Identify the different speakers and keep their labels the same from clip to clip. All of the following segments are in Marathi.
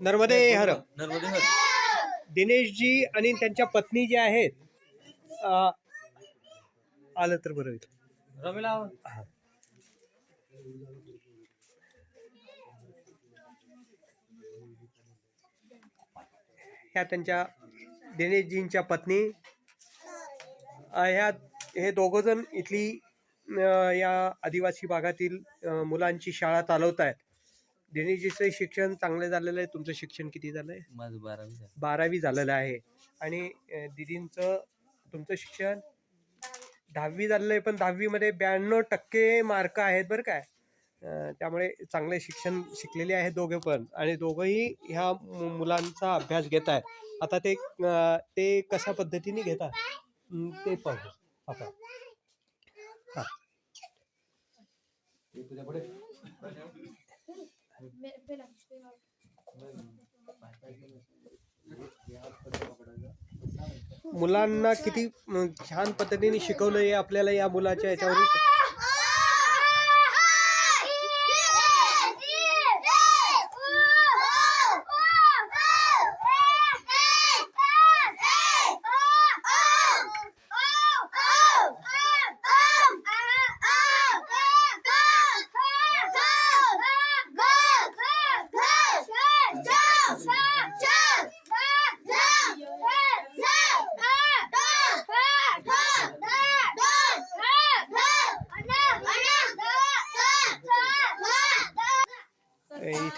Speaker 1: नर्मदे हर.
Speaker 2: नर्मदे हर.
Speaker 1: दिनेशजी आणि त्यांच्या पत्नी जे आहेत अं, आलं तर बरं होईल.
Speaker 2: रमेला
Speaker 1: ह्या त्यांच्या दिनेशजींच्या पत्नी अ, ह्या हे दोघं जण इथली अ, या आदिवासी भागातील अ, मुलांची शाळा चालवत आहेत दिनेशजीचं शिक्षण चांगलं झालेलं आहे. तुमचं शिक्षण किती झालं आहे?
Speaker 2: माझं बारावी झालं.
Speaker 1: बारावी झालेलं आहे. आणि अ, दिदींचं तुमचं शिक्षण दहावी झालेलं आहे पण दहावीमध्ये ब्याण्णव टक्के मार्क आहेत बरं काय अ, त्यामुळे चांगले शिक्षण शिकलेले आहेत दोघे पण. आणि दोघंही ह्या मु- मुलांचा अभ्यास घेत आहेत. आता ते अ, ते कशा पद्धतीने घेतात? हं, ते पाहू. आता हां. मुलांना किती छान पद्धतीने शिकवलं आहे आपल्याला या मुलाच्या याच्यावर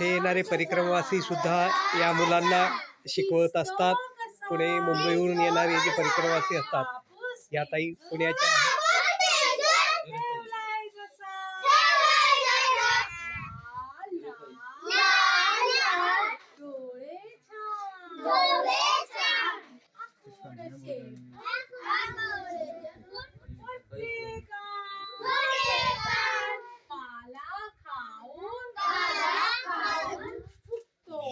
Speaker 1: इथे येणारे परिक्रमवासी सुद्धा या मुलांना शिकवत असतात. पुणे मुंबईवरून येणारे जे परिक्रमवासी असतात या ताई पुण्याच्या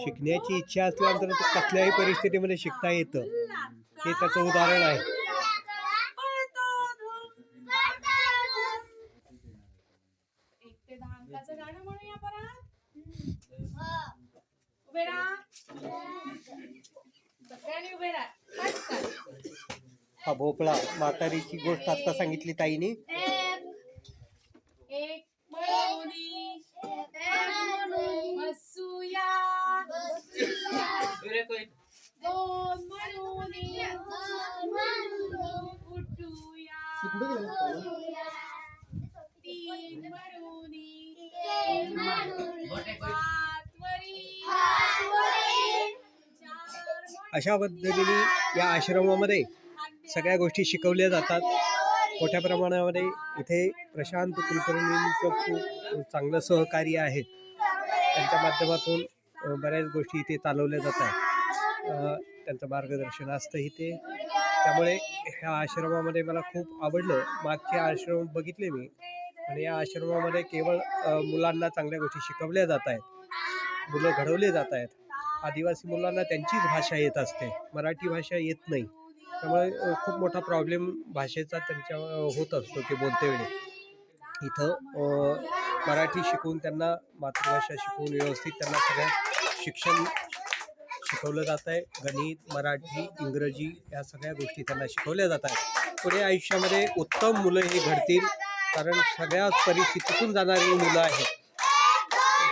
Speaker 1: शिकण्याची इच्छा असल्यानंतर कसल्याही परिस्थितीमध्ये शिकता येतं. हे त्याचं उदाहरण आहे. हा भोपळा म्हातारीची गोष्ट आता सांगितली ताईनी. अशा पद्धतीने या आश्रमामध्ये सगळ्या गोष्टी शिकवल्या जातात. मोठ्या प्रमाणामध्ये इथे प्रशांत कुलकर्णींचं खूप चांगलं सहकार्य आहे. त्यांच्या माध्यमातून बऱ्याच गोष्टी इथे चालवल्या जातात त्यांचं मार्गदर्शन असतं इथे. त्यामुळे ह्या आश्रमामध्ये मला खूप आवडलं. मागचे आश्रम बघितले मी. आणि या आश्रमामध्ये केवळ मुलांना चांगल्या गोष्टी शिकवल्या जात आहेत. मुलं घडवले जात आहेत. आदिवासी मुलांना त्यांचीच भाषा येत असते. मराठी भाषा येत नाही. त्यामुळे खूप मोठा प्रॉब्लेम भाषेचा त्यांच्या होत असतो ते बोलते वेळी. इथं मराठी शिकवून त्यांना मातृभाषा शिकवून व्यवस्थित त्यांना सगळ्या शिक्षण शिकवलं जात आहे. गणित मराठी इंग्रजी या सगळ्या गोष्टी त्यांना शिकवल्या जात आहेत. पुढे आयुष्यामध्ये उत्तम मुलं ही घडतील. कारण सगळ्या परिस्थितीतून जाणारी मुलं आहेत.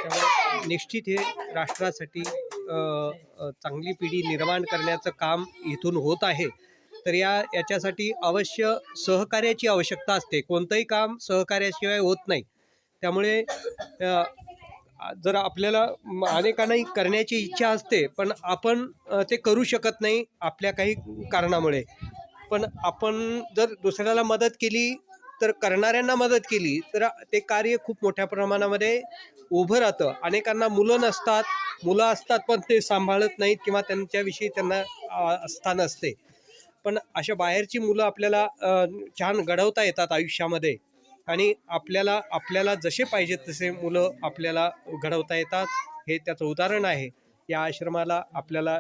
Speaker 1: त्यामुळे निश्चित हे राष्ट्रासाठी चांगली पिढी निर्माण करण्याचं काम इथून होत आहे. तर या याच्यासाठी अवश्य सहकार्याची आवश्यकता असते. कोणतंही काम सहकार्याशिवाय होत नाही. त्यामुळे जर आपल्याला अनेकांनाही करण्याची इच्छा असते पण आपण ते करू शकत नाही आपल्या काही कारणामुळे. पण आपण जर दुसऱ्याला मदत केली तर करणाऱ्यांना मदत केली तर ते कार्य खूप मोठ्या प्रमाणामध्ये उभं राहतं. अनेकांना मुलं नसतात मुलं असतात पण ते सांभाळत नाहीत किंवा त्यांच्याविषयी त्यांना स्थान असते. पण अशा बाहेरची मुलं आपल्याला छान घडवता येतात आयुष्यामध्ये. आणि आपल्याला आपल्याला जसे पाहिजेत तसे मुलं आपल्याला घडवता येतात. हे त्याचं उदाहरण आहे. या आश्रमाला आपल्याला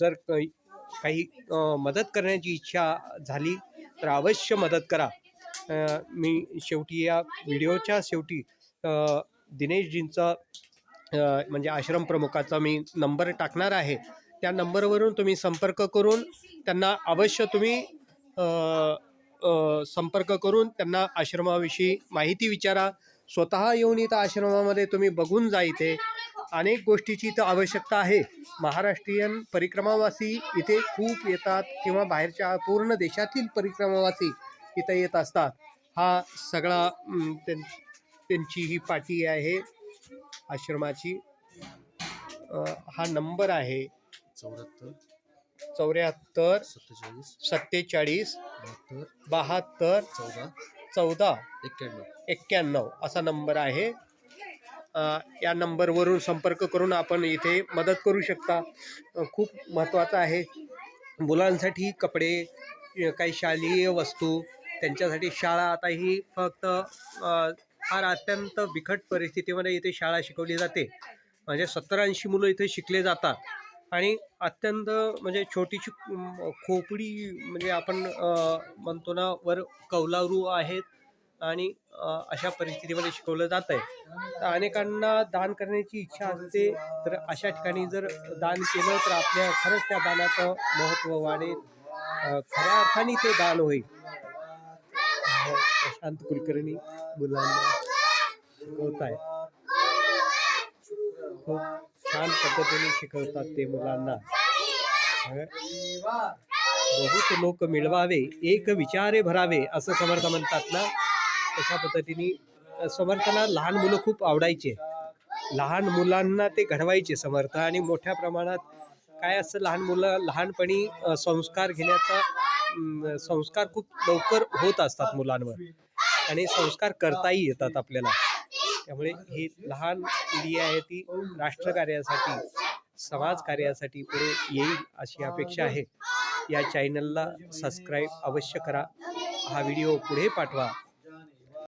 Speaker 1: जर काही मदत करण्याची इच्छा झाली तर अवश्य मदत करा. मी शेवटी या व्हिडिओच्या शेवटी दिनेशजींचा म्हणजे आश्रम प्रमुखाचा मी नंबर टाकणार आहे. त्या नंबरवरून तुम्ही संपर्क करून त्यांना अवश्य तुम्ही संपर्क करून त्यांना आश्रमाविषयी माहिती विचारा. स्वतः येऊन इथं आश्रमामध्ये तुम्ही बघून जा इथे. अनेक गोष्टीची इथं आवश्यकता आहे. महाराष्ट्रीयन परिक्रमावासी इथे खूप येतात किंवा बाहेरच्या पूर्ण देशातील परिक्रमावासी इथं येत असतात. हा सगळा त्यांची ही पाटी आहे आश्रमाची. हा नंबर आहे.
Speaker 2: चौऱ्याहत्तर.
Speaker 1: चौऱ्याहत्तर
Speaker 2: सत्तेचाळीस.
Speaker 1: सत्तेचाळीस
Speaker 2: बहात्तर.
Speaker 1: बहात्तर
Speaker 2: चौदा.
Speaker 1: चौदा.
Speaker 2: एक्क्याण्णव.
Speaker 1: एक्क्याण्णव असा नंबर आहे. या नंबरवरून संपर्क करून आपण इथे मदत करू शकता. खूप महत्त्वाचं आहे. मुलांसाठी कपडे काही शालेय वस्तू त्यांच्यासाठी शाळा आता ही फक्त फार अत्यंत बिकट परिस्थितीमध्ये इथे शाळा शिकवली जाते. म्हणजे सत्तर ऐंशी मुलं इथे शिकले जातात. आणि अत्यंत म्हणजे छोटीशी खोपडी म्हणजे आपण म्हणतो ना वर कौलारू आहेत आणि अशा परिस्थितीमध्ये शिकवलं जात आहे. तर अनेकांना दान करण्याची इच्छा असते तर अशा ठिकाणी जर दान केलं तर आपल्या खरंच त्या दानाचं महत्त्व वाढेल. खऱ्या अर्थाने ते दान होईल. प्रशांत कुलकर्णी मुलांना होत आहे. खूप छान पद्धतीने शिकवतात ते मुलांना. बहुत लोक मिळवावे एक विचारे भरावे असं समर्थ म्हणतात ना? तशा पद्धतीने समर्थाला लहान मुलं खूप आवडायचे. लहान मुलांना ते घडवायचे समर्थ. आणि मोठ्या प्रमाणात काय असतं लहान मुलं लहानपणी संस्कार घेण्याचा संस्कार खूप लवकर होत असतात मुलांवर. आणि संस्कार करताही येतात आपल्याला. त्यामुळे ही लहान पिढी आहे ती राष्ट्रकार्यासाठी समाजकार्यासाठी पुढे येईल अशी अपेक्षा आहे. या चॅनलला सबस्क्राईब अवश्य करा. हा व्हिडिओ पुढे पाठवा.